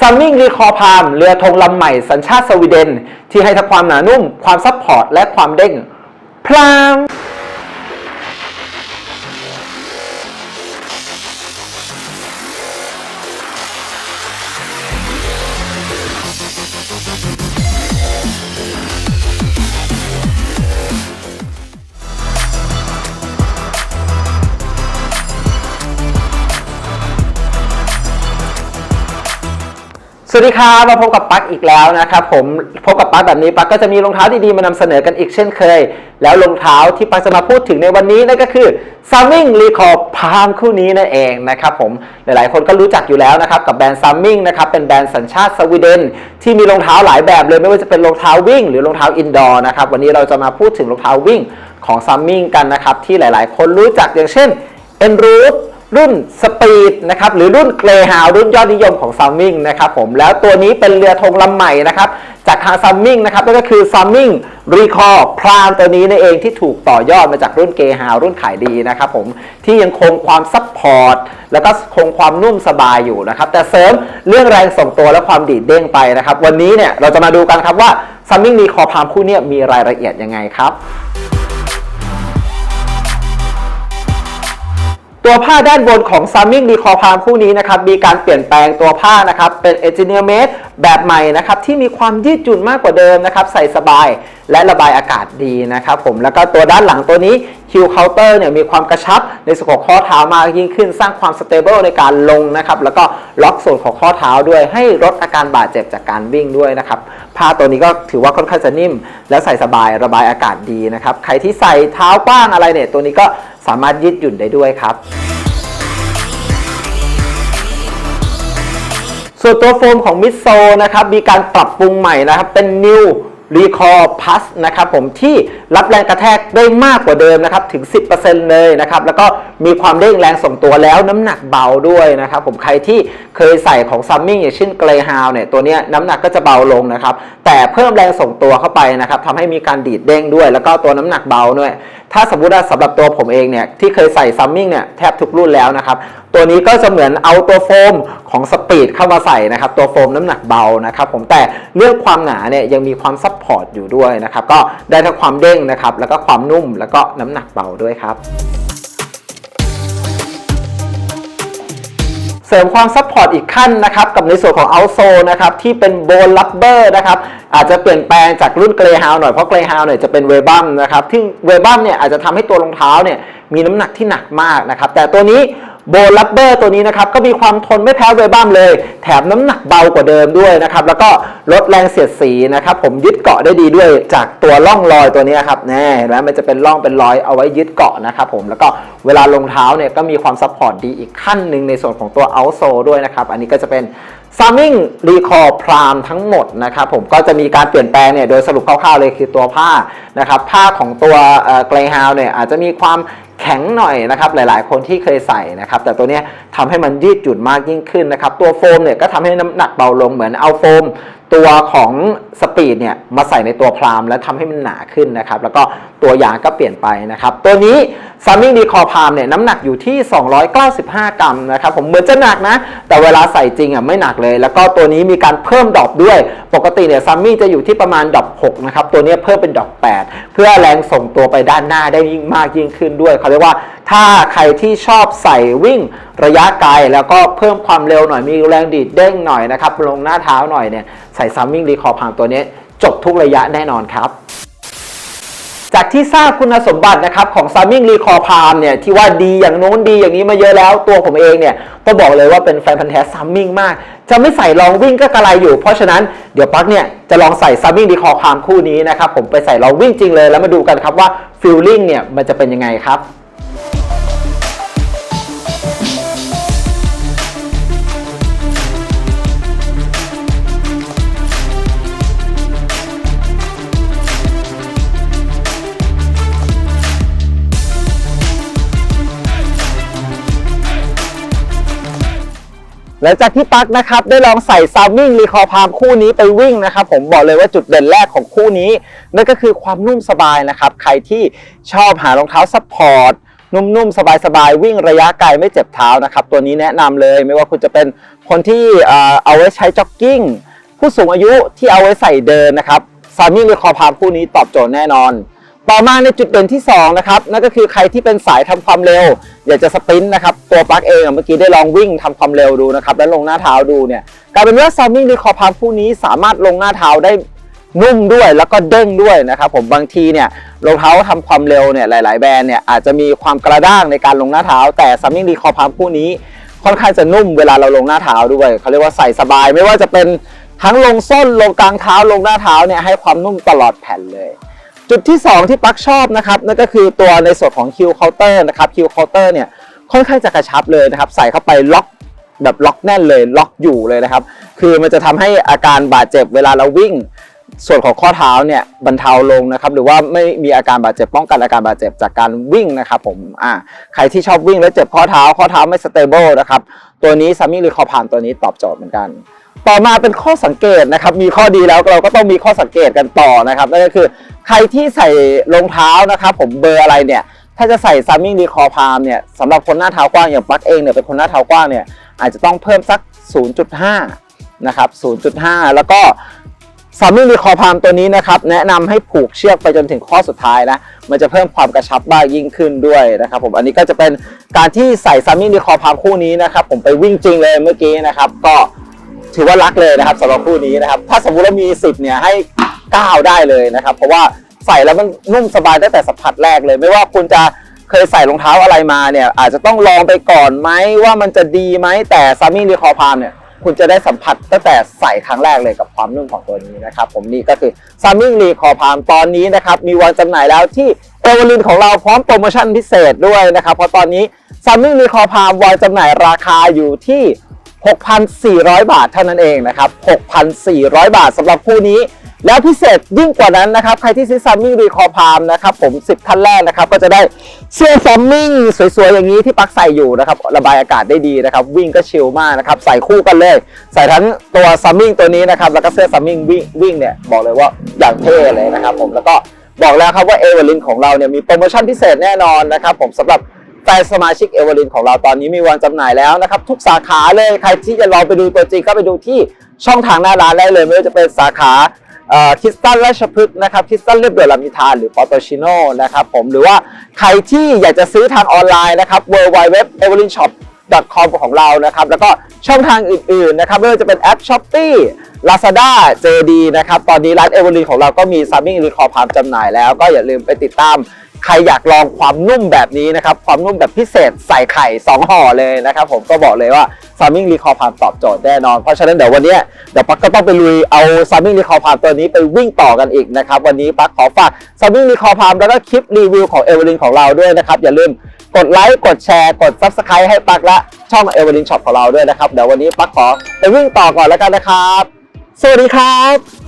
ซัมมิงรีคอพามเรือธงลำใหม่สัญชาติสวีเดน ที่ให้ทั้งความหนานุ่ม ความซับพอร์ต และความเด้งพลาง สวัสดีครับมาพบกับปักอีกแล้วนะครับผมพบกับปักแบบนี้ปักก็จะมีรองเท้าดีๆมานำเสนอกันอีกเช่นเคย แล้วรองเท้าที่ปักจะมาพูดถึงในวันนี้นั่นก็คือ Summing Record Palm คู่นี้นั่นเองนะครับผมหลายๆคนก็รู้จักอยู่แล้วนะครับกับแบรนด์ Summing นะครับเป็นแบรนด์สัญชาติสวีเดนที่มีรองเท้าหลายแบบเลยไม่ว่าจะเป็นรองเท้าวิ่ง หรือรองเท้าอินดอร์นะครับวันนี้เราจะมาพูดถึงรองเท้าวิ่งของ Summing กันนะครับที่หลาย ๆ คนรู้จักอย่างเช่น Enroot รุ่นสปีดนะครับหรือรุ่นเกรฮาวรุ่นยอดนิยมของซัมมิงนะครับผมแล้วตัวนี้เป็นเรือธงลำใหม่นะครับจากทางซัมมิงนะครับนั่นก็คือซัมมิงรีคอร์พรามตัวนี้นั่นเองที่ถูกต่อยอดมาจากรุ่นเกรฮาวรุ่นขายดีนะครับผมที่ยังคงความซับพอร์ตแล้วก็คงความนุ่มสบายอยู่นะครับแต่เสริมเรื่องแรงส่งตัวและความดีดเด้งไปนะครับวันนี้เนี่ยเราจะมาดูกันครับว่าซัมมิงรีคอร์พรามคู่เนี้มีรายละเอียดยังไงครับ ตัวผ้าด้านบนของ Summing d e c o r Palm คู่นี้นะครับมีการเปลี่ยนแปลงตัวผ้านะครับเป็น Engineer Made แบบใหม่นะครับที่มีความยืดหยุ่นมากกว่าเดิมนะครับใส่สบายและระบายอากาศดีนะครับผมแล้วก็ตัวด้านหลังตัวนี้ Q Counter เนี่ยมีความกระชับในส่วนของข้อเท้ามากยิ่งขึ้น สร้างความ stable ในการลงนะครับแล้วก็ล็อกส่วนของข้อเท้าด้วย ให้ลดอาการบาดเจ็บจากการวิ่งด้วยนะครับผ้าตัวนี้ก็ถือว่าค่อนข้างจะนิ่ม และใส่สบายระบายอากาศดีนะครับใครที่ใส่เท้ากว้างอะไรเนี่ยตัวนี้ก็ สามารถยืดหยุ่นได้ด้วยครับ ส่วนตัวโฟมของมิโซนะครับมีการปรับปรุงใหม่นะครับเป็น New Recall Plus นะครับผมที่รับแรงกระแทกได้มากกว่าเดิมนะครับถึง 10%เลยนะครับแล้วก็มีความเร่งแรงส่งตัวแล้วน้ำหนักเบาด้วยนะครับผมใครที่เคยใส่ของ Summing อย่างเช่น Greyhound เนี่ยตัวนี้น้ำหนักก็จะเบาลงนะครับแต่เพิ่มแรงส่งตัวเข้าไปนะครับทำให้มีการดีดเด้งด้วย แล้วก็ตัวน้ำหนักเบาด้วยถ้าสมมติว่าสำหรับตัวผมเองเนี่ยที่เคยใส่ Summing เนี่ยแทบทุกรุ่นแล้วนะครับตัวนี้ก็จะเหมือนเอาตัวโฟมของสปีดเข้ามาใส่นะครับตัวโฟมน้ำหนักเบานะครับผมแต่เรื่องความหนาเนี่ยยังมีความซับพอร์ตอยู่ด้วยนะครับก็ได้ทั้งความเด้งนะครับแล้วก็ความนุ่มแล้วก็น้ำหนักเบาด้วยครับเสริมความซัพพอร์ตอีกขั้นนะครับกับในส่วนของเอาโซนะครับที่เป็นโบนลับเบอร์นะครับอาจจะเปลี่ยนแปลงจากรุ่นเกรฮาวหน่อยเพราะเกรฮาวเนี่ยจะเป็นเวบัมนะครับที่เวบัมเนี่ยอาจจะทำให้ตัวรองเท้าเนี่ยมีน้ำหนักที่หนักมากนะครับแต่ตัวนี้ โบลับเบอร์ตัวนี้นะครับก็มีความทนไม่แพ้เวบัมเลย แถมน้ำหนักเบากว่าเดิมด้วยนะครับแล้วก็ลดแรงเสียดสีนะครับผมยึดเกาะได้ดีด้วยจากตัวร่องรอยตัวนี้ครับแน่เห็นไหมมันจะเป็นร่องเป็นรอยเอาไว้ยึดเกาะนะครับผมแล้วก็เวลาลงเท้าเนี่ยก็มีความซัพพอร์ตดีอีกขั้นหนึ่งในส่วนของตัวเอาโซด้วยนะครับอันนี้ก็จะเป็น Summing Recall Prime ทั้งหมดนะครับผมก็จะมีการเปลี่ยนแปลงเนี่ยโดยสรุปคร่าวๆเลยคือตัวผ้านะครับผ้าของตัวเกรฮาวเนี่ยอาจจะมีความแข็งหน่อยนะครับหลายๆ คนที่เคยใส่นะครับแต่ตัวนี้ทำให้มันยืดหยุ่นมากยิ่งขึ้นนะครับตัวโฟมเนี่ยก็ทำให้น้ำหนักเบาลงเหมือนเอาโฟม ตัวของสปีดเนี่ยมาใส่ในตัวพรามแล้วทำให้มันหนาขึ้นนะครับ แล้วก็ตัวยางก็เปลี่ยนไปนะครับ ตัวนี้ Summing Decor Palm เนี่ยน้ำหนักอยู่ที่ 295 กรัมนะครับ ผมเหมือนจะหนักนะ แต่เวลาใส่จริงอะไม่หนักเลย แล้วก็ตัวนี้มีการเพิ่มดอปด้วย ปกติเนี่ย Summing จะอยู่ที่ประมาณดอป6นะครับ ตัวนี้เพิ่มเป็นดอป8เพื่อแรงส่งตัวไปด้านหน้าได้ยิ่งมากยิ่งขึ้นด้วยเขาเรียกว่าถ้าใครที่ชอบใส่วิ่งระยะไกลแล้วก็เพิ่มความเร็วหน่อยมีแรงดีดเด้งหน่อยนะครับลงหน้าเท้าหน่อยเนี่ยใส่ Summing Decor Palm ตัวนี้จบทุกระยะแน่นอนครับจากที่ทราบคุณสมบัตินะครับของ Summing Recall Palm เนี่ยที่ว่าดีอย่างโน้นดีอย่างนี้มาเยอะแล้วตัวผมเองเนี่ยก็บอกเลยว่าเป็นแฟนพันธ์แท้ Summing มาก จะไม่ใส่ลองวิ่งก็กระไรอยู่ เพราะฉะนั้นเดี๋ยวปักเนี่ยจะลองใส่ Summing Recall Palm คู่นี้นะครับผมไปใส่ลองวิ่งจริงเลยแล้วมาดูกันครับว่า Feeling เนี่ยมันจะเป็นยังไงครับ หลังจากที่ปักนะครับได้ลองใส่ซาวิ่งรีคอพามคู่นี้ไปวิ่งนะครับผมบอกเลยว่าจุดเด่นแรกของคู่นี้ นั่นก็คือความนุ่มสบายนะครับใครที่ชอบหารองเท้าซัพพอร์ตนุ่มๆ สบายๆ วิ่งระยะไกลไม่เจ็บเท้านะครับตัวนี้แนะนำเลยไม่ว่าคุณจะเป็นคนที่เอาไว้ใช้จ็อกกิ้งผู้สูงอายุที่เอาไว้ใส่เดินนะครับซามิงรือคอพามคู่นี้ตอบโจทย์แน่นอน ต่อมาในจุดเด่นที่ 2 นะครับ นั่นก็คือใครที่เป็นสายทำความเร็ว อยากจะสปรินต์นะครับ ตัวปลั๊กเองเมื่อกี้ได้ลองวิ่งทำความเร็วดูนะครับ แล้วลงหน้าเท้าดูเนี่ยกลายเป็นว่าซามิงหรือคอพามคู่นี้สามารถลงหน้าเท้าได้นุ่มด้วยแล้วก็เด้งด้วยนะครับผมบางทีเนี่ยรองเท้าทำความเร็วเนี่ยหลาย ๆ แบรนด์เนี่ยอาจจะมีความกระด้างในการลงหน้าเท้า แต่ซัมมิงดีคอพามคู่นี้ ค่อนข้างจะนุ่มเวลาเราลงหน้าเท้าด้วยเขาเรียกว่าใส่สบาย ไม่ว่าจะเป็นทั้งลงส้นลงกลางเท้าลงหน้าเท้าเนี่ยให้ความนุ่มตลอดแผ่นเลย จุดที่ 2 ที่ปลั๊กชอบนะครับนั่นก็คือตัวในส่วนของคิวเคาน์เตอร์นะครับคิวเคาน์เตอร์เนี่ยค่อนข้างจะกระชับเลยนะครับ ใส่เข้าไปล็อกแบบล็อกแน่นเลยล็อกอยู่เลยนะครับ คือมันจะทำให้อาการบาดเจ็บเวลาเราวิ่ง ส่วนของข้อเท้าเนี่ยบรรเทาลงนะครับ หรือว่าไม่มีอาการบาดเจ็บป้องกันอาการบาดเจ็บจากการวิ่งนะครับ ผมอ่าใครที่ชอบวิ่งแล้วเจ็บข้อเท้า ข้อเท้าไม่สเตเบิลนะครับตัวนี้ซัมมี่หรือคอพามตัวนี้ตอบโจทย์เหมือนกัน ต่อมาเป็นข้อสังเกตนะครับ มีข้อดีแล้วเราก็ต้องมีข้อสังเกตกันต่อนะครับนั่นก็คือ ใครที่ใส่รองเท้านะครับผมเบอร์อะไรเนี่ยถ้าจะใส่ซัมมิ่งดีคอพามเนี่ยสำหรับคนหน้าเท้ากว้างอย่างปลั๊กเองเนี่ยเป็นคนหน้าเท้ากว้างเนี่ยอาจจะต้องเพิ่มสัก 0.5 นะครับ 0.5 แล้วก็สามิงรีคอพามตัวนี้นะครับแนะนำให้ผูกเชือกไปจนถึงข้อสุดท้ายนะมันจะเพิ่มความกระชับมากยิ่งขึ้นด้วยนะครับผมอันนี้ก็จะเป็นการที่ใส่ซามิงรีคอพามคู่นี้นะครับผมไปวิ่งจริงเลยเมื่อกี้นะครับก็ถือว่ารักเลยนะครับสำหรับคู่นี้นะครับถ้าสมมติว่ามี 10เนี่ยให้ 9 ได้เลยนะครับ เพราะว่าใส่แล้วมันนุ่มสบายตั้งแต่สัมผัสแรกเลย ไม่ว่าคุณจะเคยใส่รองเท้าอะไรมาเนี่ย อาจจะต้องลองไปก่อนไหมว่ามันจะดีไหมแต่ซามิงรีคอพามเนี่ยคุณจะได้สัมผัสตั้งแต่ใส่ครั้งแรกเลยกับความนุ่มของตัวนี้นะครับ ผมนี่ก็คือ s ามิงรีคอพามตอนนี้นะครับ มีวางจำหน่ายแล้วที่เอเวอรินของเราพร้อมโปรโมชั่นพิเศษด้วยนะครับ เพราะตอนนี้ s ามิงรีคอพามวางจำหน่ายราคาอยู่ที่ 6,400 บาทเท่านั้นเองนะครับ 6,400 บาทสำหรับคู่นี้ แล้วพิเศษยิ่งกว่านั้นนะครับ ใครที่ซื้อซัมมิ่งรีคอพามนะครับผม 10 ท่านแรกนะครับ ก็จะได้เสื้อซัมมิ่งสวยๆ อย่างนี้ที่ปักใส่อยู่นะครับ ระบายอากาศได้ดีนะครับ วิ่งก็ชิลมากนะครับ ใส่คู่กันเลย ใส่ทั้งตัวซัมมิ่งตัวนี้นะครับ แล้วก็เสื้อซัมมิ่งวิ่งวิ่งเนี่ย บอกเลยว่าอย่างเท่เลยนะครับผมแล้วก็บอกแล้วครับว่าเอเวอร์ลินของเราเนี่ยมีโปรโมชั่นพิเศษแน่นอนนะครับผมสำหรับแฟนสมาชิกเอเวอร์ลินของเราตอนนี้มีวางจำหน่ายแล้วนะครับ ทุกสาขาเลยใครที่จะลองไปดูตัวจริงก็ไปดูที่ช่องทางหน้าร้านได้เลย ไม่ว่าจะเป็นสาขา คิสตันราชพฤกษ์นะครับคิสตันเรียบด่วนลำมิทานหรือปอตชิโนนะครับผมหรือว่าใครที่อยากจะซื้อทางออนไลน์นะครับ w w w e v e r y s h o p com ของเรานะครับ แล้วก็ช่องทางอื่นๆนะครับไม่ว่าจะเป็นแอป Shopee Lazada JD นะครับ ตอนนี้ร้านเอเวอรินของเราก็มีซัมมิ่งรีคอร์พามจำหน่ายแล้วก็อย่าลืมไปติดตาม ใครอยากลองความนุ่มแบบนี้นะครับ ความนุ่มแบบพิเศษใส่ไข่ 2 ห่อเลยนะครับ ผมก็บอกเลยว่าซามิงรีคอร์พามตอบโจทย์แน่นอน เพราะฉะนั้นเดี๋ยววันนี้เดี๋ยวปักก็ต้องไปลุยเอาซามิงรีคอร์พามตัวนี้ไปวิ่งต่อกันอีกนะครับ วันนี้ปักขอฝากซามิงรีคอร์พามแล้วก็คลิปรีวิวของเอเวอร์ลินของเราด้วยนะครับ อย่าลืมกดไลค์กดแชร์กด Subscribe ให้ปักและช่องเอเวอร์ลินช็อปของเราด้วยนะครับเดี๋ยววันนี้ปักขอไปวิ่งต่อก่อนแล้วกันนะครับ สวัสดีครับ